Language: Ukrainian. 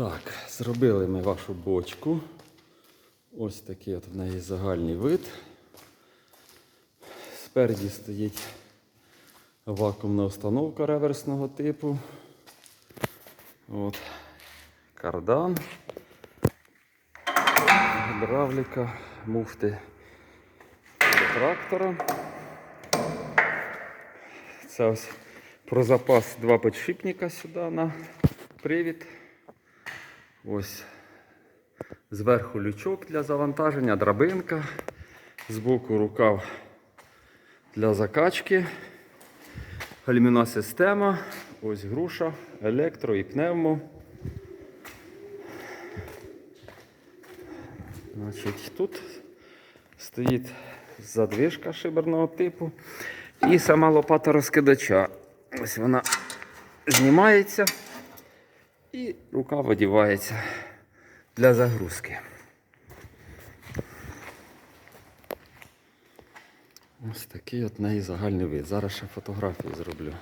Так, зробили ми вашу бочку. Ось такий от в неї загальний вид. Спереді стоїть вакуумна установка реверсного типу. От. Кардан. Гідравліка, муфти до трактора. Це ось про запас два підшипника сюди на привід. Ось зверху лючок для завантаження, драбинка, збоку рукав для закачки, гальмівна система, ось груша, електро і пневмо. Значить, тут стоїть задвижка шиберного типу і сама лопата розкидача. Ось вона знімається і рука одівається для загрузки. Ось такий от неї загальний вид. Зараз ще фотографії зроблю.